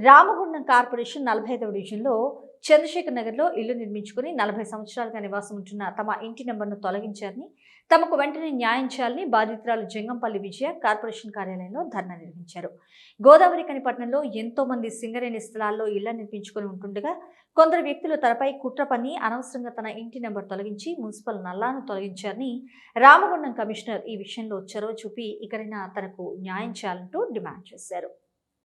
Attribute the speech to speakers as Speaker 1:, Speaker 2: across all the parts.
Speaker 1: Ramagundam corporation నలభై ఐదవ డివిజన్లో చంద్రశేఖర్ నగర్లో ఇల్లు నిర్మించుకుని నలభై సంవత్సరాలుగా నివాసం ఉంటున్న తమ ఇంటి నెంబర్ను తొలగించారని తమకు వెంటనే న్యాయం చేయాలని బాధితురాలు జంగంపల్లి విజయ కార్పొరేషన్ కార్యాలయంలో ధర్నా నిర్వహించారు. గోదావరి కనిపట్నంలో ఎంతో మంది సింగరేణి స్థలాల్లో ఇళ్ళ నిర్మించుకుని ఉంటుండగా కొందరు వ్యక్తులు తనపై కుట్ర పని అనవసరంగా తన ఇంటి నెంబర్ తొలగించి మున్సిపల్ నల్లాను తొలగించారని రామగుండం కమిషనర్ ఈ విషయంలో చొరవ చూపి ఇకనైనా తనకు న్యాయం చేయాలంటూ డిమాండ్ చేశారు.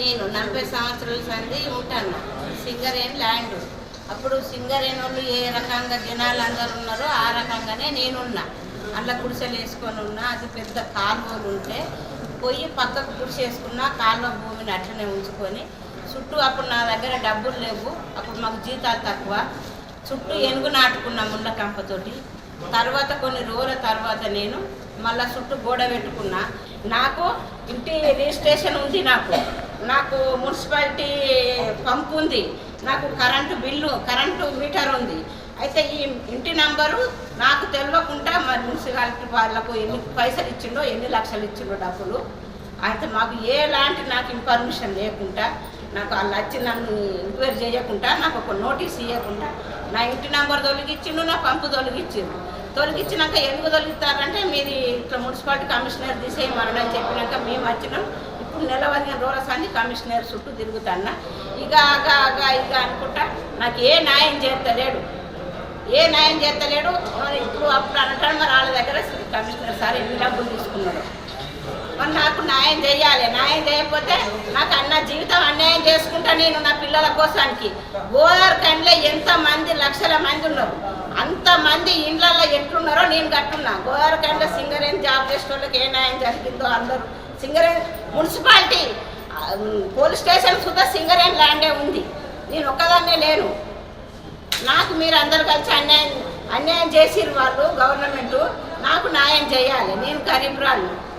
Speaker 2: నేను నలభై సంవత్సరాల సంది ఉంటాను. సింగరేణి ల్యాండ్. అప్పుడు సింగరేణి వాళ్ళు ఏ రకంగా జనాలు అందరు ఉన్నారో ఆ రకంగానే నేనున్నా. అందులో గుడిసెలు వేసుకొని ఉన్నా అది పెద్ద కాలువలు ఉంటే పోయి పక్కకు గుడిసేసుకున్నా కాలువ భూమిని అట్లనే ఉంచుకొని చుట్టూ అప్పుడు నా దగ్గర డబ్బులు లేవు. అప్పుడు మాకు జీతాలు తక్కువ. చుట్టూ ఎనుగు నాటుకున్నాం ముళ్ళ కంపతోటి. తర్వాత కొన్ని రోజుల తర్వాత నేను మళ్ళా చుట్టూ గోడ పెట్టుకున్నా. నాకు ఇంటి రిజిస్ట్రేషన్ ఉంది నాకు. నాకు మున్సిపాలిటీ పంపు ఉంది. నాకు కరెంటు బిల్లు కరెంటు మీటర్ ఉంది. అయితే ఈ ఇంటి నంబరు నాకు తెలియకుండా మరి మున్సిపాలిటీ వాళ్ళకు ఎన్ని పైసలు ఇచ్చిండో ఎన్ని లక్షలు ఇచ్చిండో డబ్బులు అయితే మాకు ఎలాంటి నాకు ఇన్ఫర్మేషన్ లేకుండా నాకు వాళ్ళు వచ్చి నన్ను ఎంక్వైరీ చేయకుండా నాకు ఒక నోటీస్ ఇవ్వకుండా నా ఇంటి నంబర్ తొలగిచ్చిండు నా పంపు తొలగిచ్చిండు. తొలగించినాక ఎందుకు తొలగిస్తారంటే మీది ఇట్లా మున్సిపాలిటీ కమిషనర్ తీసేయమనని అని చెప్పినాక మేము వచ్చినాం. ఇప్పుడు నెల పదిహేను రోజుల సంది కమిషనర్ చుట్టూ తిరుగుతాన్నా. ఇక అగా ఆగ ఇక అనుకుంటా నాకు ఏ న్యాయం చేస్తలేడు. ఏ న్యాయం చేస్తలేడు. ఇప్పుడు అప్పుడు అనటాడు మరి వాళ్ళ దగ్గర కమిషనర్ సార్ ఎన్ని డబ్బులు తీసుకున్నాడు? మరి నాకు న్యాయం చేయాలి. న్యాయం చేయకపోతే నాకు అన్న జీవితం అన్యాయం చేసుకుంటా నేను నా పిల్లల కోసానికి. గోదావరి కండ్లే ఎంత మంది లక్షల మంది ఉన్నారు. అంతమంది ఇండ్లలో ఎట్లున్నారో నేను కట్టున్నా. గోదావరి కండ్ల సింగరేణి జాబ్ చేసేటోళ్ళకి ఏ న్యాయం జరిగిందో అందరూ. సింగరేణి మున్సిపాలిటీ పోలీస్ స్టేషన్ సుధా సింగరేణి ల్యాండే ఉంది. నేను ఒక్కదాన్నే లేను. నాకు మీరు అందరు కలిసి అన్యాయం అన్యాయం చేసిరు వాళ్ళు గవర్నమెంట్. నాకు న్యాయం చేయాలి. నేను గరీబ్ రాళ్ళు